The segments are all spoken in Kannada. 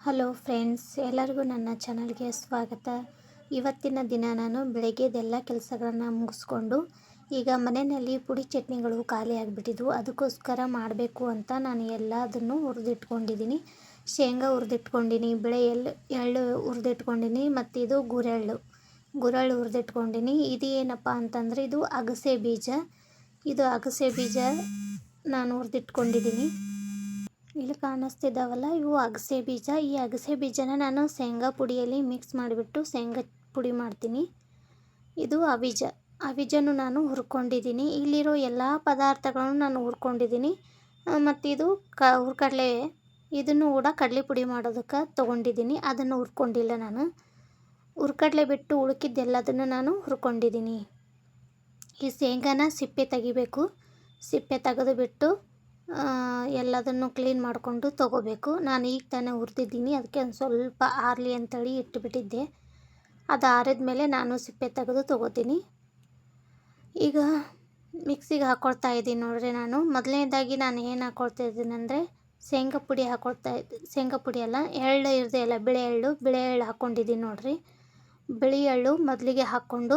ಹಲೋ ಫ್ರೆಂಡ್ಸ್, ಎಲ್ಲರಿಗೂ ನನ್ನ ಚಾನಲ್ಗೆ ಸ್ವಾಗತ. ಇವತ್ತಿನ ದಿನ ನಾನು ಬೆಳಗ್ಗೆದೆಲ್ಲ ಕೆಲಸಗಳನ್ನು ಮುಗಿಸ್ಕೊಂಡು ಈಗ ಮನೆಯಲ್ಲಿ ಪುಡಿ ಚಟ್ನಿಗಳು ಖಾಲಿ ಆಗಿಬಿಟ್ಟಿದ್ವು. ಅದಕ್ಕೋಸ್ಕರ ಮಾಡಬೇಕು ಅಂತ ನಾನು ಎಲ್ಲದನ್ನು ಹುರಿದಿಟ್ಕೊಂಡಿದ್ದೀನಿ. ಶೇಂಗಾ ಹುರಿದಿಟ್ಕೊಂಡಿನಿ ಬೆಳೆ ಎಳ್ಳು ಎಳ್ಳು ಹುರಿದಿಟ್ಕೊಂಡಿನಿ ಮತ್ತು ಇದು ಗುರೆಳ್ಳು. ಗುರೆಳ್ಳು ಹುರಿದಿಟ್ಕೊಂಡಿನಿ ಇದು ಏನಪ್ಪ ಅಂತಂದರೆ ಇದು ಅಗಸೆ ಬೀಜ. ಇದು ಅಗಸೆ ಬೀಜ ನಾನು ಹುರಿದಿಟ್ಕೊಂಡಿದ್ದೀನಿ. ಇಲ್ಲಿ ಕಾಣಿಸ್ತಿದ್ದಾವಲ್ಲ, ಇವು ಅಗಸೆ ಬೀಜ. ಈ ಅಗಸೆ ಬೀಜನ ನಾನು ಶೇಂಗಾ ಪುಡಿಯಲ್ಲಿ ಮಿಕ್ಸ್ ಮಾಡಿಬಿಟ್ಟು ಶೇಂಗಾ ಪುಡಿ ಮಾಡ್ತೀನಿ. ಇದು ಅವಿಜ. ಅವಿಜನು ನಾನು ಹುರ್ಕೊಂಡಿದ್ದೀನಿ. ಇಲ್ಲಿರೋ ಎಲ್ಲ ಪದಾರ್ಥಗಳನ್ನು ನಾನು ಹುರ್ಕೊಂಡಿದ್ದೀನಿ. ಮತ್ತಿದು ಕ, ಹುರ್ಕಡಲೆ, ಇದನ್ನು ಕೂಡ ಕಡಲೆ ಪುಡಿ ಮಾಡೋದಕ್ಕೆ ತೊಗೊಂಡಿದ್ದೀನಿ. ಅದನ್ನು ಹುರ್ಕೊಂಡಿಲ್ಲ ನಾನು. ಹುರ್ಕಡಲೆ ಬಿಟ್ಟು ಉಳುಕಿದ್ದೆಲ್ಲದನ್ನು ನಾನು ಹುರ್ಕೊಂಡಿದ್ದೀನಿ. ಈ ಶೇಂಗಾನ ಸಿಪ್ಪೆ ತೆಗಿಬೇಕು. ಸಿಪ್ಪೆ ತೆಗೆದು ಬಿಟ್ಟು ಎಲ್ಲದನ್ನು ಕ್ಲೀನ್ ಮಾಡಿಕೊಂಡು ತೊಗೋಬೇಕು. ನಾನು ಈಗ ತಾನೇ ಹುರಿದಿದ್ದೀನಿ. ಅದಕ್ಕೆ ಒಂದು ಸ್ವಲ್ಪ ಆರಲಿ ಅಂತೇಳಿ ಇಟ್ಟುಬಿಟ್ಟಿದ್ದೆ ಅದು ಆರಿದ ಮೇಲೆ ನಾನು ಸಿಪ್ಪೆ ತೆಗೆದು ತೊಗೋತೀನಿ. ಈಗ ಮಿಕ್ಸಿಗೆ ಹಾಕ್ಕೊಳ್ತಾ ಇದ್ದೀನಿ ನೋಡಿರಿ ನಾನು. ಮೊದಲನೇದಾಗಿ ನಾನು ಏನು ಹಾಕ್ಕೊಳ್ತಾ ಇದ್ದೀನಂದರೆ ಶೇಂಗಾ ಪುಡಿ ಹಾಕ್ಕೊಳ್ತಾ ಶೇಂಗಾ ಪುಡಿ ಅಲ್ಲ, ಎಳ್ಳು ಇರದೇ ಇಲ್ಲ, ಬಿಳೆ ಎಳ್ಳು ಬಿಳೆ ಎಳ್ಳು ಹಾಕ್ಕೊಂಡಿದ್ದೀನಿ ನೋಡಿರಿ. ಬಿಳಿ ಎಳ್ಳು ಮೊದಲಿಗೆ ಹಾಕ್ಕೊಂಡು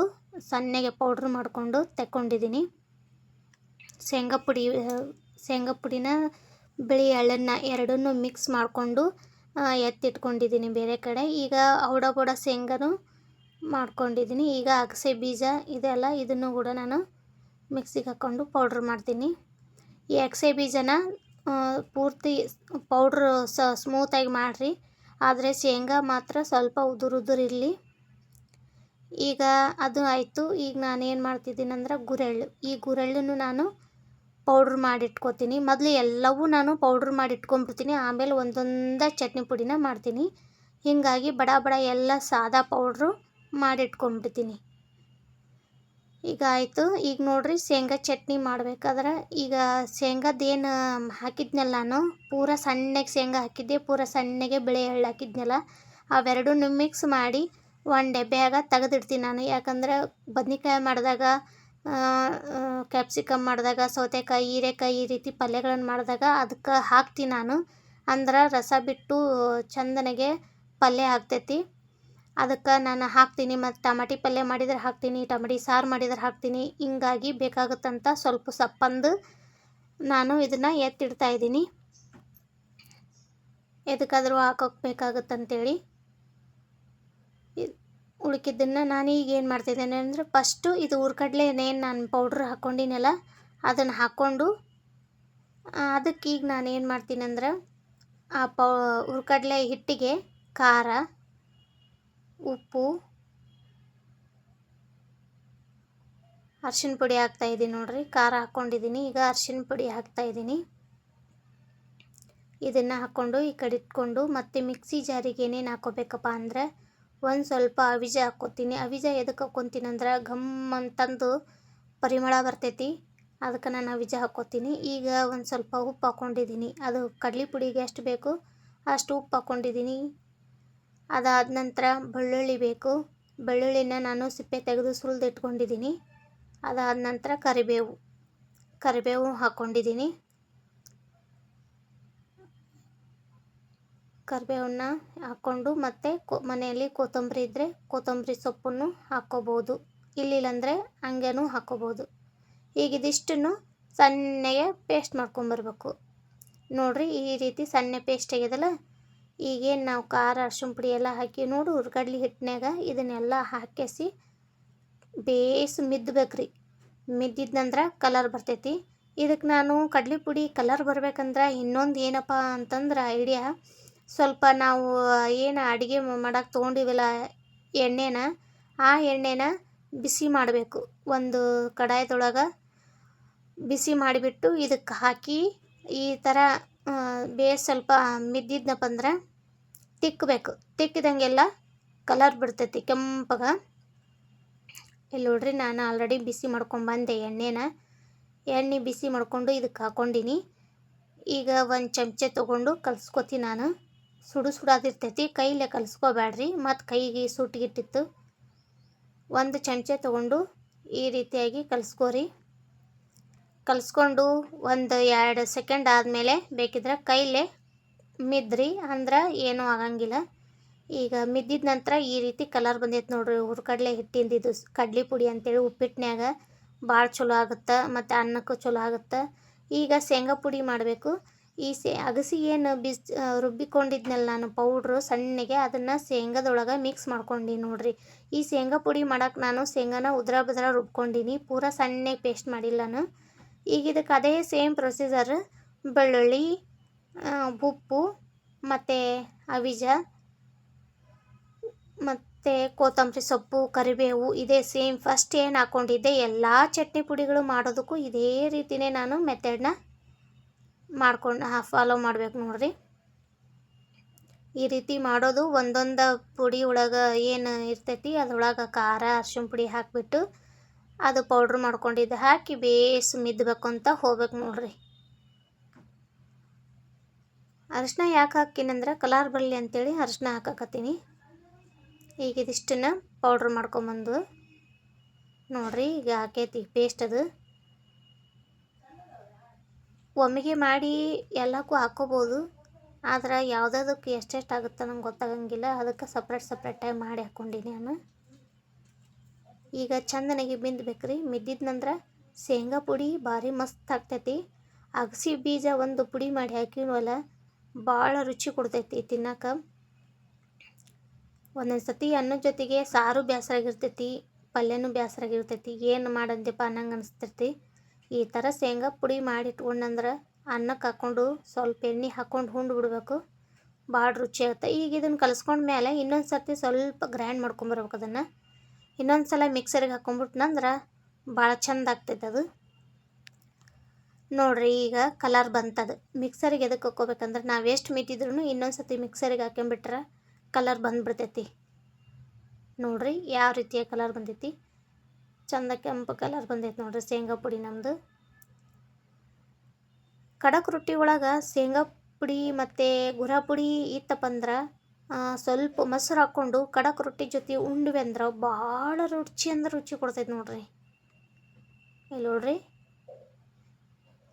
ಸಣ್ಣಗೆ ಪೌಡ್ರ್ ಮಾಡಿಕೊಂಡು ತೆಕ್ಕೊಂಡಿದ್ದೀನಿ. ಶೇಂಗಾ ಪುಡಿ ಶೇಂಗಾ ಪುಡಿನ ಬಿಳಿ ಎಳ್ಳನ್ನು ಎರಡನ್ನೂ ಮಿಕ್ಸ್ ಮಾಡಿಕೊಂಡು ಎತ್ತಿಟ್ಕೊಂಡಿದ್ದೀನಿ ಬೇರೆ ಕಡೆ. ಈಗ ಔಡ ಬೌಡ ಶೇಂಗಾನು ಮಾಡ್ಕೊಂಡಿದ್ದೀನಿ ಈಗ ಅಗಸೆ ಬೀಜ ಇದೆಲ್ಲ ಇದನ್ನು ಕೂಡ ನಾನು ಮಿಕ್ಸಿಗೆ ಹಾಕ್ಕೊಂಡು ಪೌಡ್ರ್ ಮಾಡ್ತೀನಿ. ಈ ಅಗಸೆ ಬೀಜನ ಪೂರ್ತಿ ಪೌಡ್ರ್ ಸ ಸ್ಮೂತಾಗಿ ಮಾಡಿರಿ. ಆದರೆ ಶೇಂಗಾ ಮಾತ್ರ ಸ್ವಲ್ಪ ಉದುರು ಉದುರಿರಲಿ ಈಗ ಅದು ಆಯಿತು. ಈಗ ನಾನೇನು ಮಾಡ್ತಿದ್ದೀನಿ ಅಂದ್ರೆ ಗುರೆಳ್ಳು. ಈ ಗುರೆಳ್ಳನ್ನು ನಾನು ಪೌಡ್ರ್ ಮಾಡಿಟ್ಕೋತೀನಿ. ಮೊದಲು ಎಲ್ಲವೂ ನಾನು ಪೌಡ್ರ್ ಮಾಡಿ ಇಟ್ಕೊಂಡ್ಬಿಡ್ತೀನಿ ಆಮೇಲೆ ಒಂದೊಂದೇ ಚಟ್ನಿ ಪುಡಿನ ಮಾಡ್ತೀನಿ. ಹೀಗಾಗಿ ಬಡ ಬಡ ಎಲ್ಲ ಸಾದಾ ಪೌಡ್ರು ಮಾಡಿಟ್ಕೊಂಡ್ಬಿಡ್ತೀನಿ ಈಗ ಆಯಿತು. ಈಗ ನೋಡಿರಿ ಶೇಂಗಾ ಚಟ್ನಿ ಮಾಡ್ಬೇಕಾದ್ರೆ ಈಗ ಶೇಂಗಾದೇನು ಹಾಕಿದ್ನಲ್ಲ ನಾನು? ಪೂರ ಸಣ್ಣಗೆ ಶೇಂಗಾ ಹಾಕಿದ್ದೆ. ಪೂರ ಸಣ್ಣಗೆ ಬಿಳೆ ಎಳ್ಳು ಹಾಕಿದ್ನಲ್ಲ. ಅವೆರಡನ್ನೂ ಮಿಕ್ಸ್ ಮಾಡಿ ಒಂದು ಡಬ್ಬ್ಯಾಗ ತೆಗೆದಿಡ್ತೀನಿ ನಾನು. ಯಾಕಂದ್ರೆ ಬದ್ನಿಕಾಯಿ ಮಾಡಿದಾಗ ಕ್ಯಾಪ್ಸಿಕಮ್ ಮಾಡಿದಾಗ, ಸೌತೆಕಾಯಿ, ಹೀರೆಕಾಯಿ ಈ ರೀತಿ ಪಲ್ಯಗಳನ್ನು ಮಾಡಿದಾಗ ಅದಕ್ಕೆ ಹಾಕ್ತೀನಿ ನಾನು. ಅಂದ್ರೆ ರಸ ಬಿಟ್ಟು ಚಂದನೆಗೆ ಪಲ್ಯ ಆಗ್ತೈತಿ. ಅದಕ್ಕೆ ನಾನು ಹಾಕ್ತೀನಿ ಮತ್ತು ಟಮಾಟಿ ಪಲ್ಯ ಮಾಡಿದ್ರೆ ಹಾಕ್ತೀನಿ, ಟಮಾಟಿ ಸಾರು ಮಾಡಿದ್ರೆ ಹಾಕ್ತೀನಿ. ಹಿಂಗಾಗಿ ಬೇಕಾಗುತ್ತಂತ ಸ್ವಲ್ಪ ಸಪ್ಪಂದು ನಾನು ಇದನ್ನು ಎತ್ತಿಡ್ತಾ ಇದ್ದೀನಿ. ಎದಕ್ಕಾದರೂ ಹಾಕೋಕೆ ಬೇಕಾಗುತ್ತಂತೇಳಿ. ಉಳ್ಕಿದ್ದನ್ನು ನಾನು ಈಗ ಏನು ಮಾಡ್ತಿದ್ದೇನೆ ಅಂದರೆ ಫಸ್ಟು ಇದು ಹುರ್ಕಡ್ಲೆನೇನು ನಾನು ಪೌಡ್ರ್ ಹಾಕ್ಕೊಂಡಿನಲ್ಲ ಅದನ್ನು ಹಾಕ್ಕೊಂಡು ಅದಕ್ಕೆ ಈಗ ನಾನು ಏನು ಮಾಡ್ತೀನಿ ಅಂದ್ರೆ ಆ ಪೌ ಹುರ್ಕಡ್ಲೆ ಹಿಟ್ಟಿಗೆ ಖಾರ, ಉಪ್ಪು ಅರ್ಶಿನ ಪುಡಿ ಹಾಕ್ತಾಯಿದ್ದೀನಿ ನೋಡ್ರಿ, ಖಾರ ಹಾಕ್ಕೊಂಡಿದ್ದೀನಿ ಈಗ ಅರ್ಶಿನ ಪುಡಿ ಹಾಕ್ತಾಯಿದ್ದೀನಿ ಇದನ್ನು ಹಾಕ್ಕೊಂಡು ಈ ಕಡೆ ಇಟ್ಕೊಂಡು ಮತ್ತು ಮಿಕ್ಸಿ ಜಾರಿಗೆ ಏನೇನು ಹಾಕ್ಕೋಬೇಕಪ್ಪ ಅಂದರೆ ಒಂದು ಸ್ವಲ್ಪ ಅವಿಜ ಹಾಕ್ಕೊತೀನಿ. ಅವಿಜ ಎದಕ್ಕೆ ಹಾಕ್ಕೊತೀನಿ ಅಂದ್ರೆ ಘಮ್ ಅಂತಂದು ಪರಿಮಳ ಬರ್ತೈತಿ. ಅದಕ್ಕೆ ನಾನು ಅವಿಜ ಹಾಕ್ಕೊತೀನಿ. ಈಗ ಒಂದು ಸ್ವಲ್ಪ ಉಪ್ಪು ಹಾಕ್ಕೊಂಡಿದ್ದೀನಿ ಅದು ಕಡ್ಲೆ ಪುಡಿಗೆ ಎಷ್ಟು ಬೇಕು ಅಷ್ಟು ಉಪ್ಪು ಹಾಕ್ಕೊಂಡಿದ್ದೀನಿ ಅದಾದ ನಂತರ ಬೆಳ್ಳುಳ್ಳಿ ಬೇಕು. ಬೆಳ್ಳುಳ್ಳಿನ ನಾನು ಸಿಪ್ಪೆ ತೆಗೆದು ಸುಲಿದು ಇಟ್ಕೊಂಡಿದ್ದೀನಿ ಅದಾದ ನಂತರ ಕರಿಬೇವು. ಕರಿಬೇವು ಹಾಕ್ಕೊಂಡಿದ್ದೀನಿ ಕರಿಬೇವನ್ನ ಹಾಕ್ಕೊಂಡು ಮತ್ತು ಕೊ ಮನೆಯಲ್ಲಿ ಕೊತ್ತಂಬರಿ ಇದ್ದರೆ ಕೊತ್ತಂಬರಿ ಸೊಪ್ಪನ್ನು ಹಾಕ್ಕೋಬೋದು. ಇಲ್ಲಿಲ್ಲಂದರೆ ಹಂಗೆನೂ ಹಾಕ್ಕೋಬೋದು. ಈಗ ಇದಿಷ್ಟನ್ನು ಸಣ್ಣಗೆ ಪೇಸ್ಟ್ ಮಾಡ್ಕೊಂಬರ್ಬೇಕು. ನೋಡಿರಿ ಈ ರೀತಿ ಸಣ್ಣ ಪೇಸ್ಟ್ ಆಗ್ಯದಲ್ಲ ಈಗೇನು ನಾವು ಖಾರ ಅರ್ಶಿನ ಪುಡಿ ಎಲ್ಲ ಹಾಕಿ ನೋಡು ಹುರ್ಗಡ್ಲಿ ಹಿಟ್ಟಿನಾಗ ಇದನ್ನೆಲ್ಲ ಹಾಕಿಸಿ ಬೇಸ್ ಮಿದ್ಬೇಕ್ರಿ. ಮಿದ್ದಿದ್ನಂದ್ರೆ ಕಲರ್ ಬರ್ತೈತಿ. ಇದಕ್ಕೆ ನಾನು ಕಡ್ಲೆ ಪುಡಿ ಕಲರ್ ಬರ್ಬೇಕಂದ್ರೆ ಇನ್ನೊಂದು ಏನಪ್ಪ ಅಂತಂದ್ರೆ ಐಡಿಯಾ ಸ್ವಲ್ಪ ನಾವು ಏನು ಅಡುಗೆ ಮಾಡಕ್ಕೆ ತೊಗೊಂಡಿವಲ್ಲ ಎಣ್ಣೆನ, ಆ ಎಣ್ಣೆನ ಬಿಸಿ ಮಾಡಬೇಕು. ಒಂದು ಕಡಾಯದೊಳಗೆ ಬಿಸಿ ಮಾಡಿಬಿಟ್ಟು ಇದಕ್ಕೆ ಹಾಕಿ, ಈ ಥರ ಬೇಸ್ ಸ್ವಲ್ಪ ಮಿದ್ದಿದ್ನಪ್ಪ ಅಂದ್ರೆ ತಿಕ್ಕಬೇಕು ತಿಕ್ಕಿದಂಗೆಲ್ಲ ಕಲರ್ ಬಿಡ್ತೈತಿ ಕೆಂಪಗೆ. ಇಲ್ಲಿ ನೋಡ್ರಿ ನಾನು ಆಲ್ರೆಡಿ ಬಿಸಿ ಮಾಡ್ಕೊಂಬಂದೆ ಎಣ್ಣೆನ. ಎಣ್ಣೆ ಬಿಸಿ ಮಾಡಿಕೊಂಡು ಇದಕ್ಕೆ ಹಾಕ್ಕೊಂಡಿನಿ ಈಗ ಒಂದು ಚಮಚೆ ತೊಗೊಂಡು ಕಲ್ಸ್ಕೊತೀನಿ ನಾನು. ಸುಡು ಸುಡಾದಿರ್ತೈತಿ ಕೈಲೇ ಕಲಿಸ್ಕೋಬೇಡ್ರಿ ಮತ್ತು ಕೈಗೆ ಸುಟ್ಟಿಗಿಟ್ಟಿತ್ತು ಒಂದು ಚಮಚೆ ತಗೊಂಡು ಈ ರೀತಿಯಾಗಿ ಕಲಸ್ಕೋರಿ. ಕಲಸ್ಕೊಂಡು ಒಂದು ಎರಡು ಸೆಕೆಂಡ್ ಆದಮೇಲೆ ಬೇಕಿದ್ರೆ ಕೈಲೇ ಮಿದ್ರಿ. ಅಂದ್ರೆ ಏನೂ ಆಗಂಗಿಲ್ಲ. ಈಗ ಮಿದ್ದಿದ ನಂತರ ಈ ರೀತಿ ಕಲರ್ ಬಂದೈತೆ ನೋಡ್ರಿ. ಹುರ್ಕಡ್ಲೆ ಹಿಟ್ಟಿಂದ ಇದು ಕಡ್ಲಿ ಪುಡಿ ಅಂತೇಳಿ ಉಪ್ಪಿಟ್ಟಿನ್ಯಾಗ ಭಾಳ ಚಲೋ ಆಗುತ್ತೆ. ಮತ್ತು ಅನ್ನಕ್ಕೂ ಚಲೋ ಆಗುತ್ತೆ. ಈಗ ಶೇಂಗಾ ಪುಡಿ ಮಾಡಬೇಕು. ಈ ಸೇ, ಅಗಸಿ ಏನು ಬಿಸ್ ರುಬ್ಬಿಕೊಂಡಿದ್ನಲ್ಲ ನಾನು ಪೌಡ್ರು ಸಣ್ಣಗೆ, ಅದನ್ನು ಶೇಂಗಾದೊಳಗೆ ಮಿಕ್ಸ್ ಮಾಡ್ಕೊಂಡು ನೋಡಿರಿ. ಈ ಶೇಂಗಾ ಪುಡಿ ಮಾಡಕ್ಕೆ ನಾನು ಶೇಂಗಾನ ಉದ್ರ ಬದ್ರ ರುಬ್ಕೊಂಡಿನಿ. ಪೂರ ಸಣ್ಣಗೆ ಪೇಸ್ಟ್ ಮಾಡಿಲ್ಲ ನಾನು. ಈಗ ಇದಕ್ಕೆ ಅದೇ ಸೇಮ್ ಪ್ರೊಸೀಜರ್ ಬೆಳ್ಳುಳ್ಳಿ ಉಪ್ಪು, ಮತ್ತು ಅವಿಜ, ಮತ್ತು ಕೊತ್ತಂಬರಿ ಸೊಪ್ಪು, ಕರಿಬೇವು, ಇದೇ ಸೇಮ್ ಫಸ್ಟ್ ಏನು ಹಾಕ್ಕೊಂಡಿದ್ದೆ ಎಲ್ಲ ಚಟ್ನಿ ಪುಡಿಗಳು ಮಾಡೋದಕ್ಕೂ ಇದೇ ರೀತಿಯೇ ನಾನು ಮೆಥಡ್ನ ಮಾಡ್ಕೊಂಡು ಫಾಲೋ ಮಾಡ್ಬೇಕು ನೋಡ್ರಿ. ಈ ರೀತಿ ಮಾಡೋದು, ಒಂದೊಂದು ಪುಡಿ ಒಳಗೆ ಏನು ಇರ್ತೈತಿ, ಅದ್ರೊಳಗೆ ಖಾರ, ಅರ್ಶಿಣ ಪುಡಿ ಹಾಕಿಬಿಟ್ಟು ಅದು ಪೌಡ್ರ್ ಮಾಡ್ಕೊಂಡಿದ್ದು ಹಾಕಿ ಬೇಸ್ ಮಿದ್ದಬೇಕು ಅಂತ ಹೋಗ್ಬೇಕು ನೋಡ್ರಿ. ಅರಿಶಿನ ಯಾಕೆ ಹಾಕಿನಂದ್ರೆ ಕಲರ್ ಬರಲಿ ಅಂತೇಳಿ ಅರಿಶಿನ ಹಾಕಕತ್ತೀನಿ. ಈಗ ಇದಿಷ್ಟನ್ನು ಪೌಡ್ರ್ ಮಾಡ್ಕೊಂಬಂದು ನೋಡ್ರಿ, ಈಗ ಹಾಕೈತಿ ಪೇಸ್ಟ್ ಅದು. ಒಮ್ಮೆಗೆ ಮಾಡಿ ಎಲ್ಲಕ್ಕೂ ಹಾಕ್ಕೋಬೋದು ಆದ್ರೆ ಯಾವುದಾದಕ್ಕೆ ಎಷ್ಟೆಷ್ಟು ಆಗುತ್ತೆ ನಂಗೆ ಗೊತ್ತಾಗಂಗಿಲ್ಲ. ಅದಕ್ಕೆ ಸಪ್ರೇಟ್ ಸಪ್ರೇಟಾಗಿ ಮಾಡಿ ಹಾಕ್ಕೊಂಡಿನಿ ನಾನು. ಈಗ ಚಂದನಾಗಿ ಬಿಂದ್ಬೇಕ್ರಿ ಮಿದ್ದಿದ ನಂತರ ಶೇಂಗಾ ಪುಡಿ ಭಾರಿ ಮಸ್ತ್ ಆಗ್ತೈತಿ. ಅಗಸಿ ಬೀಜ ಒಂದು ಪುಡಿ ಮಾಡಿ ಹಾಕಿನವಲ್ಲ ಭಾಳ ರುಚಿ ಕೊಡ್ತೈತಿ ತಿನ್ನಕ್ಕೆ ಒಂದೊಂದು ಸತಿ ಅನ್ನದ ಜೊತೆಗೆ ಸಾರು ಬೇಸರಾಗಿರ್ತೈತಿ ಪಲ್ಯನೂ ಬೇಸರಾಗಿರ್ತೈತಿ ಏನು ಮಾಡಂತೆಪ್ಪ ಅನ್ನಂಗೆ ಅನಿಸ್ತೈತಿ. ಈ ಥರ ಶೇಂಗಾ ಪುಡಿ ಮಾಡಿ ಇಟ್ಕೊಂಡಂದ್ರೆ ಅನ್ನಕ್ಕೆ ಹಾಕ್ಕೊಂಡು ಸ್ವಲ್ಪ ಎಣ್ಣೆ ಹಾಕ್ಕೊಂಡು ಹುಂಡು ಬಿಡಬೇಕು. ಭಾಳ ರುಚಿ ಆಗುತ್ತೆ. ಈಗ ಇದನ್ನು ಕಲಿಸ್ಕೊಂಡ ಮೇಲೆ ಇನ್ನೊಂದು ಸರ್ತಿ ಸ್ವಲ್ಪ ಗ್ರೈಂಡ್ ಮಾಡ್ಕೊಂಬರ್ಬೇಕು ಅದನ್ನು. ಇನ್ನೊಂದು ಸಲ ಮಿಕ್ಸರಿಗೆ ಹಾಕ್ಕೊಂಬಿಟ್ನಂದ್ರೆ ಭಾಳ ಚಂದ ಆಗ್ತೈತೆ ಅದು. ನೋಡ್ರಿ ಈಗ ಕಲರ್ ಬಂತದು. ಮಿಕ್ಸರಿಗೆ ಎದಕ್ಕೆ ಹಾಕ್ಕೋಬೇಕಂದ್ರೆ ನಾವು ಎಷ್ಟು ಮಿಟ್ಟಿದ್ರು ಇನ್ನೊಂದು ಸರ್ತಿ ಮಿಕ್ಸರಿಗೆ ಹಾಕೊಂಬಿಟ್ರೆ ಕಲರ್ ಬಂದ್ಬಿಡ್ತೈತಿ. ನೋಡ್ರಿ ಯಾವ ರೀತಿಯ ಕಲರ್ ಬಂದೈತಿ. ಚಂದ ಕೆಂಪು ಕಲರ್ ಬಂದೈತೆ ನೋಡ್ರಿ ಶೇಂಗಾ ಪುಡಿ ನಮ್ಮದು ಖಡಕ್ ರೊಟ್ಟಿ ಒಳಗೆ ಶೇಂಗಾ ಪುಡಿ ಮತ್ತು ಗುರ ಪುಡಿ ಇತ್ತಪ್ಪ ಅಂದ್ರೆ ಸ್ವಲ್ಪ ಮೊಸರು ಹಾಕ್ಕೊಂಡು ಖಡಕ್ ರೊಟ್ಟಿ ಜೊತೆ ಉಂಡ್ವಿ ಅಂದ್ರೆ ಭಾಳ ರುಚಿ ಅಂದ್ರೆ ರುಚಿ ಕೊಡ್ತೈತೆ ನೋಡ್ರಿ. ಇಲ್ಲಿ ನೋಡ್ರಿ.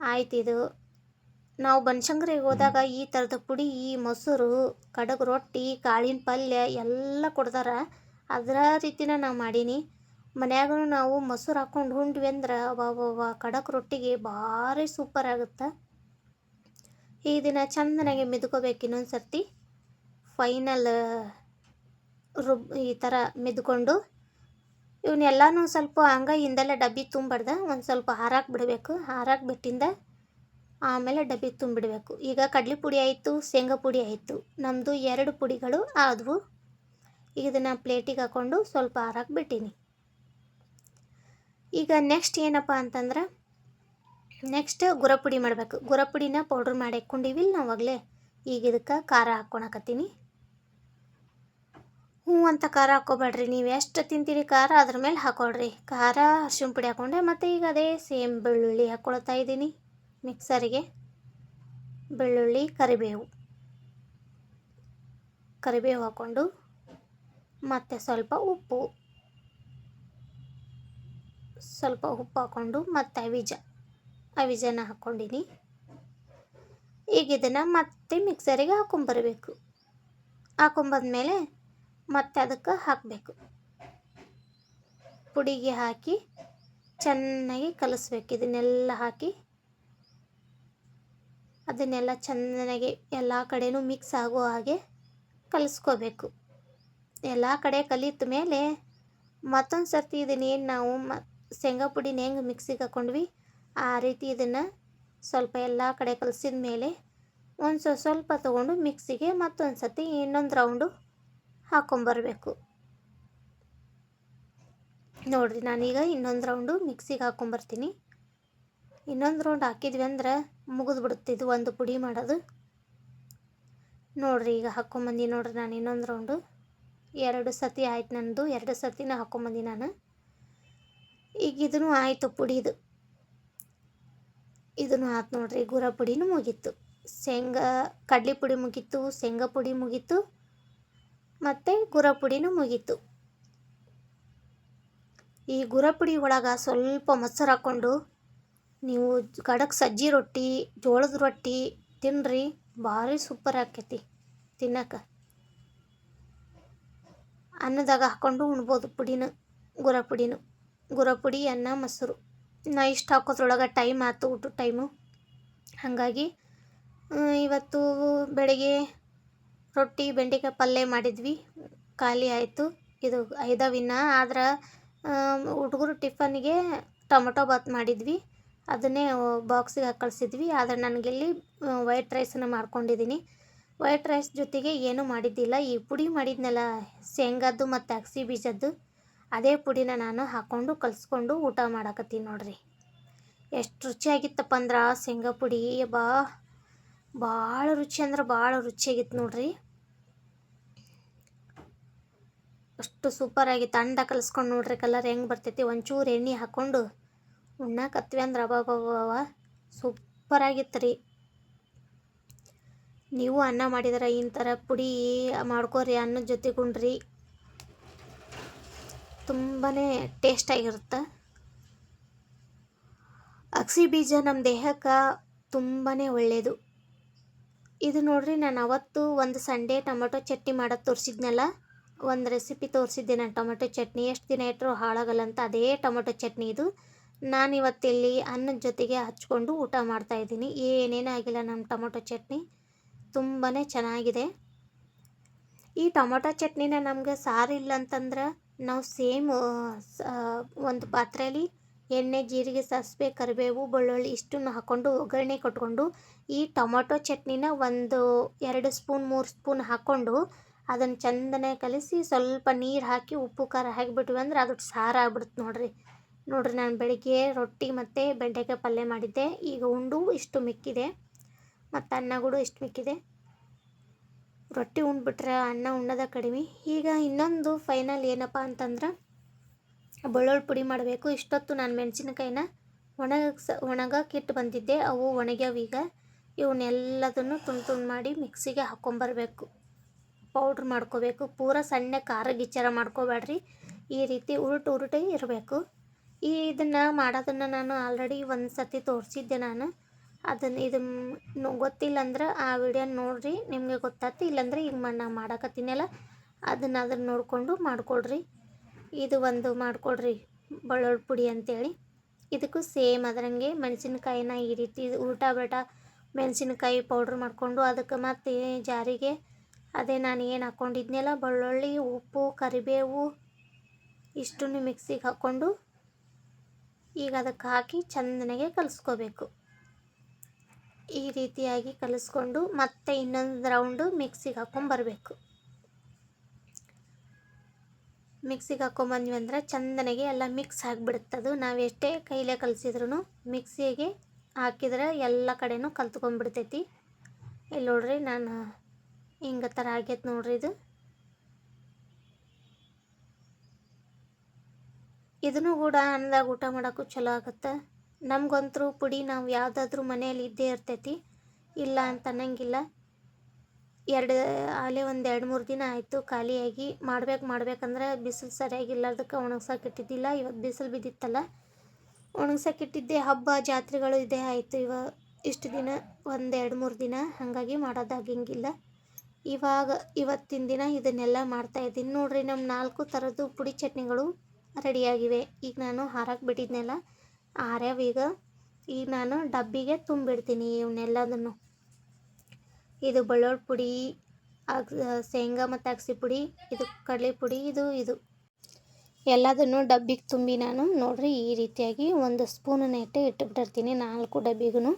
ಆಯ್ತು ಇದು. ನಾವು ಬನಶಂಕರಿಗೆ ಹೋದಾಗ ಈ ಥರದ ಪುಡಿ, ಈ ಮೊಸರು ಕಡಗ ರೊಟ್ಟಿ, ಕಾಳಿನ ಪಲ್ಯ ಎಲ್ಲ ಕೊಡ್ತಾರೆ. ಅದರ ರೀತಿನ ನಾವು ಮಾಡೀನಿ. ಮನ್ಯಾಗೂ ನಾವು ಮೊಸರು ಹಾಕ್ಕೊಂಡು ಉಂಡ್ವಿ ಅಂದ್ರೆ ವಾ ಖಡಕ್ ರೊಟ್ಟಿಗೆ ಭಾರಿ ಸೂಪರ್ ಆಗುತ್ತೆ. ಈ ದಿನ ಚಂದನಾಗೆ ಮಿದ್ಕೋಬೇಕು ಇನ್ನೊಂದು ಸರ್ತಿ ಫೈನಲ್ ರುಬ್ ಈ ಥರ ಮಿದ್ಕೊಂಡು ಇವನ್ನೆಲ್ಲನೂ ಸ್ವಲ್ಪ ಹಂಗೆ ಹಿಂದೆಲ್ಲ ಡಬ್ಬಿ ತುಂಬಾರ್ದ ಒಂದು ಸ್ವಲ್ಪ ಹಾರಾಕ್ ಬಿಡಬೇಕು. ಹಾರಾಕ್ ಬಿಟ್ಟಿಂದ ಆಮೇಲೆ ಡಬ್ಬಿ ತುಂಬಿಡಬೇಕು ಈಗ ಕಡ್ಲೆ ಪುಡಿ ಆಯಿತು, ಶೇಂಗಾ ಪುಡಿ ಆಯಿತು. ನಮ್ಮದು ಎರಡು ಪುಡಿಗಳು ಆದವು. ಈಗ ಇದನ್ನು ಪ್ಲೇಟಿಗೆ ಹಾಕ್ಕೊಂಡು ಸ್ವಲ್ಪ ಹಾರಾಕ್ ಬಿಟ್ಟೀನಿ. ಈಗ ನೆಕ್ಸ್ಟ್ ಏನಪ್ಪ ಅಂತಂದ್ರೆ ನೆಕ್ಸ್ಟ್ ಗುರಪುಡಿ ಮಾಡಬೇಕು. ಗುರಪುಡಿನ ಪೌಡ್ರ್ ಮಾಡಿ ಇಟ್ಕೊಂಡಿವಿಲ್ಲ ನಾವಾಗಲೇ. ಈಗ ಇದಕ್ಕೆ ಖಾರ ಹಾಕ್ಕೊಳಕತ್ತೀನಿ ಹ್ಞೂ ಅಂತ ಖಾರ ಹಾಕ್ಕೋಬೇಡ್ರಿ ನೀವು ಎಷ್ಟು ತಿಂತೀರಿ ಖಾರ, ಅದ್ರ ಮೇಲೆ ಹಾಕೊಳ್ರಿ. ಖಾರ ಶುಂಪುಡಿ ಪುಡಿ ಹಾಕ್ಕೊಂಡೆ ಮತ್ತು ಈಗ ಅದೇ ಸೇಮ್ ಬೆಳ್ಳುಳ್ಳಿ ಹಾಕ್ಕೊಳ್ತಾ ಇದ್ದೀನಿ ಮಿಕ್ಸರಿಗೆ ಬೆಳ್ಳುಳ್ಳಿ, ಕರಿಬೇವು. ಕರಿಬೇವು ಹಾಕ್ಕೊಂಡು ಮತ್ತು ಸ್ವಲ್ಪ ಉಪ್ಪು. ಸ್ವಲ್ಪ ಉಪ್ಪು ಹಾಕ್ಕೊಂಡು ಮತ್ತು ಅವಿಜ, ಅವಿಜನ ಹಾಕ್ಕೊಂಡಿನಿ ಈಗ ಇದನ್ನು ಮತ್ತೆ ಮಿಕ್ಸರಿಗೆ ಹಾಕೊಂಬರ್ಬೇಕು ಹಾಕೊಂಬಂದ್ಮೇಲೆ ಮತ್ತೆ ಅದಕ್ಕೆ ಹಾಕಬೇಕು. ಪುಡಿಗೆ ಹಾಕಿ ಚೆನ್ನಾಗಿ ಕಲಿಸ್ಬೇಕು. ಇದನ್ನೆಲ್ಲ ಹಾಕಿ ಅದನ್ನೆಲ್ಲ ಚೆನ್ನಾಗಿ ಎಲ್ಲ ಕಡೆನೂ ಮಿಕ್ಸ್ ಆಗೋ ಹಾಗೆ ಕಲಿಸ್ಕೋಬೇಕು. ಎಲ್ಲ ಕಡೆ ಕಲಿತ ಮೇಲೆ ಮತ್ತೊಂದು ಸರ್ತಿ ಇದನ್ನೇನು ನಾವು ಮ ಶೇಂಗಾ ಪುಡಿನ ಹೆಂಗೆ ಮಿಕ್ಸಿಗೆ ಹಾಕೊಂಡ್ವಿ, ಆ ರೀತಿ ಇದನ್ನು ಸ್ವಲ್ಪ ಎಲ್ಲ ಕಡೆ ಕಲಸಿದ ಮೇಲೆ ಒಂದು ಸ್ವ ಸ್ವಲ್ಪ ತೊಗೊಂಡು ಮಿಕ್ಸಿಗೆ ಮತ್ತೊಂದು ಸತಿ ಇನ್ನೊಂದು ರೌಂಡು ಹಾಕ್ಕೊಂಬರ್ಬೇಕು ನೋಡಿರಿ, ನಾನೀಗ ಇನ್ನೊಂದು ರೌಂಡು ಮಿಕ್ಸಿಗೆ ಹಾಕೊಂಬರ್ತೀನಿ ಇನ್ನೊಂದು ರೌಂಡ್ ಹಾಕಿದ್ವಿ ಅಂದ್ರೆ ಮುಗಿದು ಬಿಡುತ್ತೆ ಇದು ಒಂದು ಪುಡಿ ಮಾಡೋದು. ನೋಡಿರಿ, ಈಗ ಹಾಕ್ಕೊಂಬಂದಿ ನೋಡ್ರಿ ನಾನು ಇನ್ನೊಂದು ರೌಂಡು. ಎರಡು ಸತಿ ಆಯ್ತು ನನ್ನದು ಎರಡು ಸತಿನ ಹಾಕ್ಕೊಂಬಂದಿ ನಾನು. ಈಗ ಇದನ್ನು ಆಯಿತು ಪುಡಿದು. ಇದನ್ನು ಆತು ನೋಡ್ರಿ, ಗುರ ಪುಡಿನೂ ಮುಗೀತು. ಶೇಂಗಾ, ಕಡ್ಲೆ ಪುಡಿ ಮುಗೀತು, ಶೇಂಗಾ ಪುಡಿ ಮುಗೀತು, ಮತ್ತು ಗುರ ಪುಡಿನೂ ಮುಗೀತು. ಈ ಗುರ ಪುಡಿ ಒಳಗೆ ಸ್ವಲ್ಪ ಮೊಸರು ಹಾಕ್ಕೊಂಡು ನೀವು ಕಡಕ್ ಸಜ್ಜಿ ರೊಟ್ಟಿ, ಜೋಳದ ರೊಟ್ಟಿ ತಿನ್ನಿರಿ ಭಾರಿ ಸೂಪರ್ ಆಕೈತಿ ತಿನ್ನಕ್ಕೆ ಅನ್ನದಾಗ ಹಾಕ್ಕೊಂಡು ಉಣ್ಬೋದು ಪುಡಿನ, ಗುರ ಪುಡಿನು. ಗುರ ಪುಡಿ ಅನ್ನ, ಮೊಸರು. ನಾ ಇಷ್ಟು ಹಾಕೋದ್ರೊಳಗೆ ಟೈಮ್ ಆಯ್ತು ಊಟದ ಟೈಮು. ಹಾಗಾಗಿ ಇವತ್ತು ಬೆಳಗ್ಗೆ ರೊಟ್ಟಿ, ಬೆಂಡೆಕಾಯಿ ಪಲ್ಯ ಮಾಡಿದ್ವಿ. ಖಾಲಿ ಆಯಿತು. ಇದು ಐದವಿನ, ಆದ್ರೆ ಹುಡುಗರು ಟಿಫನ್ಗೆ ಟೊಮೊಟೊ ಬಾತ್ ಮಾಡಿದ್ವಿ. ಅದನ್ನೇ ಬಾಕ್ಸಿಗೆ ಹಾಕಿ ಕಳಿಸಿದ್ವಿ ಆದರೆ ನನಗಿಲ್ಲಿ ವೈಟ್ ರೈಸನ್ನು ಮಾಡ್ಕೊಂಡಿದ್ದೀನಿ ವೈಟ್ ರೈಸ್ ಜೊತೆಗೆ ಏನೂ ಮಾಡಿದ್ದಿಲ್ಲ. ಈ ಪುಡಿ ಮಾಡಿದ್ನಲ್ಲ, ಶೇಂಗಾದ್ದು ಮತ್ತು ಅಗಸಿ ಬೀಜದ್ದು. ಅದೇ ಪುಡಿನ ನಾನು ಹಾಕ್ಕೊಂಡು ಕಲಿಸ್ಕೊಂಡು ಊಟ ಮಾಡಾಕತ್ತೀನಿ ನೋಡ್ರಿ. ಎಷ್ಟು ರುಚಿಯಾಗಿತ್ತಪ್ಪ ಅಂದ್ರೆ ಶೇಂಗಾ ಪುಡಿ ಬಾ ಭಾಳ ರುಚಿ ಅಂದ್ರೆ ಭಾಳ ರುಚಿಯಾಗಿತ್ತು ನೋಡ್ರಿ. ಅಷ್ಟು ಸೂಪರ್ ಆಗಿತ್ತು ಅಂಡ ಕಲಿಸ್ಕೊಂಡು ನೋಡ್ರಿ ಕಲರ್ ಹೆಂಗೆ ಬರ್ತೈತಿ. ಒಂಚೂರು ಎಣ್ಣೆ ಹಾಕ್ಕೊಂಡು ಉಣ್ಣಾಕತ್ವಿ ಅಂದ್ರೆ ಅಬಾಬವ ಸೂಪರ್ ಆಗಿತ್ತು ರೀ. ನೀವು ಅನ್ನ ಮಾಡಿದ್ರೆ ಈ ಥರ ಪುಡಿ ಮಾಡ್ಕೋರಿ ಅನ್ನದ ಜೊತೆಗುಂಡ್ರಿ ತುಂಬಾ ಟೇಸ್ಟಾಗಿರುತ್ತೆ ಅಗಸಿ ಬೀಜ ನಮ್ಮ ದೇಹಕ್ಕೆ ತುಂಬಾ ಒಳ್ಳೆಯದು ಇದು ನೋಡಿರಿ, ನಾನು ಅವತ್ತು ಒಂದು ಸಂಡೇ ಟೊಮೆಟೊ ಚಟ್ನಿ ಮಾಡೋದು ತೋರಿಸಿದ್ನಲ್ಲ, ಒಂದು ರೆಸಿಪಿ ತೋರಿಸಿದ್ದೆ ನಾನು ಟೊಮೆಟೊ ಚಟ್ನಿ. ಎಷ್ಟು ದಿನ ಇಟ್ಟರು ಹಾಳಾಗಲ್ಲ ಅಂತ ಅದೇ ಟೊಮೆಟೊ ಚಟ್ನಿ ಇದು. ನಾನು ಇವತ್ತಿಲ್ಲಿ ಅನ್ನದ ಜೊತೆಗೆ ಹಚ್ಕೊಂಡು ಊಟ ಮಾಡ್ತಾಯಿದ್ದೀನಿ ಏನೇನೂ ಆಗಿಲ್ಲ ನಮ್ಮ ಟೊಮೊಟೊ ಚಟ್ನಿ. ತುಂಬಾ ಚೆನ್ನಾಗಿದೆ. ಈ ಟೊಮೊಟೊ ಚಟ್ನಿನ ನಮಗೆ ಸಾರಿಲ್ಲ ಅಂತಂದ್ರೆ ನಾವು ಸೇಮ್ ಒಂದು ಪಾತ್ರೆಯಲ್ಲಿ ಎಣ್ಣೆ, ಜೀರಿಗೆ, ಸಾಸಿವೆ, ಕರಿಬೇವು, ಬೆಳ್ಳುಳ್ಳಿ ಇಷ್ಟನ್ನು ಹಾಕ್ಕೊಂಡು ಒಗ್ಗರಣೆ ಕೊಟ್ಕೊಂಡು ಈ ಟೊಮೊಟೊ ಚಟ್ನಿನ ಒಂದು ಎರಡು ಸ್ಪೂನ್, ಮೂರು ಸ್ಪೂನ್ ಹಾಕ್ಕೊಂಡು ಅದನ್ನು ಚಂದನೆ ಕಲಿಸಿ ಸ್ವಲ್ಪ ನೀರು ಹಾಕಿ, ಉಪ್ಪು, ಖಾರ ಹಾಕಿಬಿಟ್ವಿ ಅಂದ್ರೆ ಅದು ಸಾರು ಆಗ್ಬಿಡುತ್ತೆ ನೋಡಿರಿ. ನೋಡಿರಿ ನಾನು ಬೆಳಿಗ್ಗೆ ರೊಟ್ಟಿ ಮತ್ತು ಬೆಂಡೆಕಾಯಿ ಪಲ್ಯ ಮಾಡಿದ್ದೆ. ಈಗ ಉಂಡು ಇಷ್ಟು ಮಿಕ್ಕಿದೆ. ಮತ್ತು ಅನ್ನ ಕೂಡ ಇಷ್ಟು ಮಿಕ್ಕಿದೆ. ರೊಟ್ಟಿ ಉಂಡ್ಬಿಟ್ರೆ ಅನ್ನ ಉಣ್ಣೋದ ಕಡಿಮೆ. ಈಗ ಇನ್ನೊಂದು ಫೈನಲ್ ಏನಪ್ಪ ಅಂತಂದ್ರೆ ಬೆಳ್ಳುಳ್ಳಿ ಪುಡಿ ಮಾಡಬೇಕು. ಇಷ್ಟೊತ್ತು ನಾನು ಮೆಣಸಿನಕಾಯಿನ ಒಣಗಕ್ಕೆ ಒಣಗಕ್ಕಿಟ್ಟು ಬಂದಿದ್ದೆ. ಅವು ಒಣಗ್ಯಾವ ಈಗ. ಇವನ್ನೆಲ್ಲದನ್ನು ತುಂಡು ತುಂಡು ಮಾಡಿ ಮಿಕ್ಸಿಗೆ ಹಾಕ್ಕೊಂಬರ್ಬೇಕು ಪೌಡ್ರ್ ಮಾಡ್ಕೋಬೇಕು. ಪೂರ ಸಣ್ಣ ಖಾರ ಗಿಚ್ಚರ ಮಾಡ್ಕೋಬೇಡ್ರಿ ಈ ರೀತಿ ಉರುಟು ಉರುಟೇ ಇರಬೇಕು. ಈ ಇದನ್ನು ಮಾಡೋದನ್ನು ನಾನು ಆಲ್ರೆಡಿ ಒಂದು ಸರ್ತಿ ತೋರಿಸಿದ್ದೆ ನಾನು. ಅದನ್ನು ಇದನ್ನು ಗೊತ್ತಿಲ್ಲ ಅಂದ್ರೆ ಆ ವಿಡಿಯೋ ನೋಡಿರಿ, ನಿಮಗೆ ಗೊತ್ತಾತು, ಇಲ್ಲಾಂದ್ರೆ ಈಗ ನಾನು ಮಾಡಕತ್ತೀನಲ್ಲ ಅದನ್ನು ಅದನ್ನು ನೋಡಿಕೊಂಡು ಮಾಡಿಕೊಡ್ರಿ. ಇದು ಒಂದು ಮಾಡಿಕೊಡ್ರಿ ಬೆಳ್ಳುಳ್ಳಿ ಪುಡಿ ಅಂತೇಳಿ. ಇದಕ್ಕೂ ಸೇಮ್ ಅದರಂಗೆ ಮೆಣಸಿನ್ಕಾಯಿನ ಈ ರೀತಿ ಊಟ ಬೇಟ ಮೆಣಸಿನ್ಕಾಯಿ ಪೌಡ್ರ್ ಮಾಡಿಕೊಂಡು ಅದಕ್ಕೆ ಮತ್ತೆ ಜಾರಿಗೆ ಅದೇ ನಾನು ಏನು ಹಾಕ್ಕೊಂಡಿದ್ನಲ್ಲ ಬೆಳ್ಳುಳ್ಳಿ ಉಪ್ಪು, ಕರಿಬೇವು ಇಷ್ಟನ್ನು ಮಿಕ್ಸಿಗೆ ಹಾಕ್ಕೊಂಡು ಈಗ ಅದಕ್ಕೆ ಹಾಕಿ ಚೆಂದನೆಗೆ ಕಲಿಸ್ಕೋಬೇಕು. ಈ ರೀತಿಯಾಗಿ ಕಲಿಸ್ಕೊಂಡು ಮತ್ತೆ ಇನ್ನೊಂದು ರೌಂಡು ಮಿಕ್ಸಿಗೆ ಹಾಕ್ಕೊಂಬರ್ಬೇಕು ಮಿಕ್ಸಿಗೆ ಹಾಕ್ಕೊಂಬಂದ್ವಿ ಅಂದರೆ ಚಂದನೆಗೆ ಎಲ್ಲ ಮಿಕ್ಸ್ ಆಗಿಬಿಡುತ್ತದು ನಾವು ಎಷ್ಟೇ ಕೈಲೇ ಕಲಿಸಿದ್ರು ಮಿಕ್ಸಿಗೆ ಹಾಕಿದ್ರೆ ಎಲ್ಲ ಕಡೆನೂ ಕಲ್ತ್ಕೊಂಡ್ಬಿಡ್ತೈತಿ. ಇಲ್ಲಿ ನೋಡ್ರಿ ನಾನು ಹಿಂಗೆ ಥರ ಆಗೈತೆ ನೋಡ್ರಿ ಇದು. ಇದನ್ನು ಕೂಡ ಅನ್ನದಾಗ ಊಟ ಮಾಡೋಕ್ಕೂ ಚಲೋ ಆಗುತ್ತೆ. ನಮ್ಗಂತರೂ ಪುಡಿ ನಾವು ಯಾವುದಾದ್ರೂ ಮನೆಯಲ್ಲಿ ಇದ್ದೇ ಇರ್ತೈತಿ. ಇಲ್ಲ ಅಂತ ಅನ್ನಂಗಿಲ್ಲ. ಎರಡು, ಆಲೆ ಒಂದು ಎರಡು ಮೂರು ದಿನ ಆಯಿತು ಖಾಲಿಯಾಗಿ ಮಾಡ್ಬೇಕು ಮಾಡ್ಬೇಕಂದ್ರೆ ಬಿಸಿಲು ಸರಿಯಾಗಿ ಇಲ್ಲದಕ್ಕೆ ಒಣಗ್ಸೋಕೆ ಇಟ್ಟಿದ್ದಿಲ್ಲ ಇವತ್ತು ಬಿಸಿಲು ಬಿದ್ದಿತ್ತಲ್ಲ. ಒಣಗ್ಸೋಕೆ ಇಟ್ಟಿದ್ದೆ ಹಬ್ಬ ಜಾತ್ರೆಗಳು ಇದೇ ಆಯಿತು. ಇವ ಇಷ್ಟು ದಿನ ಒಂದು ಎರಡು ಮೂರು ದಿನ ಹಾಗಾಗಿ ಮಾಡೋದಾಗಿಂಗಿಲ್ಲ. ಇವಾಗ ಇವತ್ತಿನ ದಿನ ಇದನ್ನೆಲ್ಲ ಮಾಡ್ತಾಯಿದ್ದೀನಿ ನೋಡಿರಿ ನಮ್ಮ ನಾಲ್ಕು ಥರದ್ದು ಪುಡಿ ಚಟ್ನಿಗಳು ರೆಡಿಯಾಗಿವೆ ಈಗ ನಾನು ಹಾರಕ್ಕೆ ಬಿಟ್ಟಿದ್ನೆಲ್ಲ ಆರ್ಯಾವ ಈಗ ಈಗ ನಾನು ಡಬ್ಬಿಗೆ ತುಂಬಿಡ್ತೀನಿ ಇವನ್ನೆಲ್ಲದನ್ನು. ಇದು ಬೆಳ್ಳುಳ್ಳಿ ಪುಡಿ, ಅಗ್, ಶೇಂಗಾ ಮತ್ತು ಅಗಸಿ ಪುಡಿ, ಇದು ಕಡಲೆ ಪುಡಿ, ಇದು ಇದು. ಎಲ್ಲದನ್ನು ಡಬ್ಬಿಗೆ ತುಂಬಿ ನಾನು ನೋಡಿರಿ ಈ ರೀತಿಯಾಗಿ ಒಂದು ಸ್ಪೂನನ್ನ ಇಟ್ಟು ಇಟ್ಟುಬಿಟ್ಟಿರ್ತೀನಿ ನಾಲ್ಕು ಡಬ್ಬಿಗೂ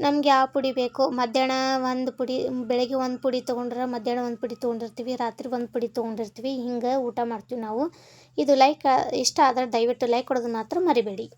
ನಮ್ಗೆ ಯಾವ ಪುಡಿ ಬೇಕು? ಮಧ್ಯಾಹ್ನ ಒಂದು ಪುಡಿ, ಬೆಳಗ್ಗೆ ಒಂದು ಪುಡಿ ತೊಗೊಂಡ್ರೆ ಮಧ್ಯಾಹ್ನ ಒಂದು ಪುಡಿ ತೊಗೊಂಡಿರ್ತೀವಿ, ರಾತ್ರಿ ಒಂದು ಪುಡಿ ತೊಗೊಂಡಿರ್ತೀವಿ, ಹಿಂಗೆ ಊಟ ಮಾಡ್ತೀವಿ ನಾವು. ಇದು ಲೈಕ್, ಇಷ್ಟ ಆದರೆ ದಯವಿಟ್ಟು ಲೈಕ್ ಕೊಡೋದು ಮಾತ್ರ ಮರಿಬೇಡಿ.